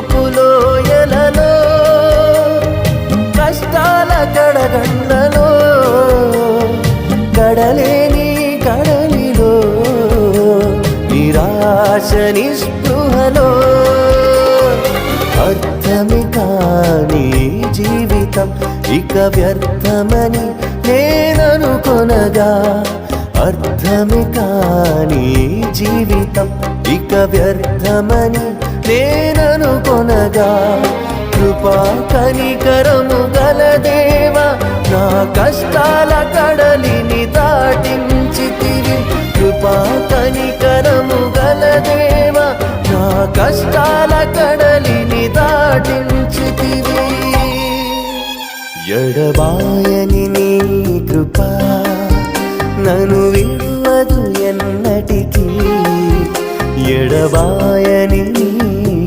దుఃఖపు లోయలలో కష్టాల కడగండలో కడలేని కడలిలో నిరాశ నిస్పృహలో అర్థమి కాని జీవితం ఇక వ్యర్థమని నేననుకొనగా అర్థమి కాని జీవితం ఇక వ్యర్థమని నే నేననుకొనగా కృపా కనికరము గలదేవా నా కష్టాల కడలిని దాటించితివి కృపా కనికరము గలదేవా నా కష్టాల కడలిని దాటించితివి ఎడబాయని నీ కృపా నను విడువదు ఎన్నటికీ. ఎడబాయని నీ